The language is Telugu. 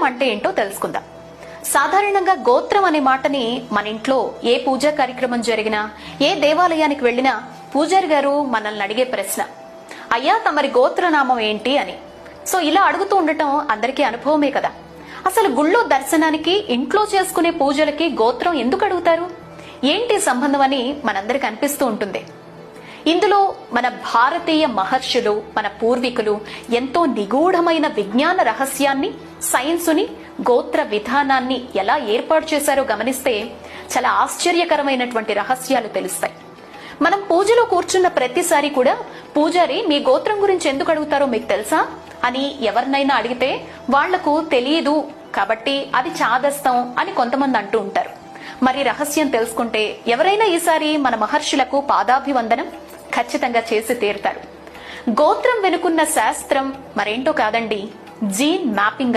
గోత్రం అంటే ఏంటో తెలుసుకుందాం. సాధారణంగా గోత్రం అనే మాటని మన ఇంట్లో ఏ పూజా కార్యక్రమం జరిగినా ఏ దేవాలయానికి వెళ్ళినా పూజారి గారు మనల్ని అడిగే ప్రశ్న అయ్యా తమరి గోత్రనామం ఏంటి? అని. సో ఇలా అడుగుతూ ఉండటం అందరికీ అనుభవమే కదా. అసలు గుళ్ళో దర్శనానికి ఇంట్లో చేసుకునే పూజలకి గోత్రం ఎందుకు అడుగుతారు? ఏంటి సంబంధం అని మనందరికి అనిపిస్తూ ఉంటుంది. ఇందులో మన భారతీయ మహర్షులు మన పూర్వీకులు ఎంతో నిగూఢమైన విజ్ఞాన రహస్యాన్ని సైన్సుని గోత్ర విధానాన్ని ఎలా ఏర్పాటు చేశారో గమనిస్తే చాలా ఆశ్చర్యకరమైనటువంటి రహస్యాలు తెలుస్తాయి. మనం పూజలో కూర్చున్న ప్రతిసారి కూడా పూజారి మీ గోత్రం గురించి ఎందుకు అడుగుతారో మీకు తెలుసా? అని ఎవరినైనా అడిగితే వాళ్ళకు తెలియదు కాబట్టి అది చాదస్తం అని కొంతమంది అంటూ ఉంటారు. మరి రహస్యం తెలుసుకుంటే ఎవరైనా ఈసారి మన మహర్షులకు పాదాభివందనం ఖచ్చితంగా చేసి తీరుతారు. గోత్రం వెనుకున్న శాస్త్రం మరేంటో కాదండి. Gene mapping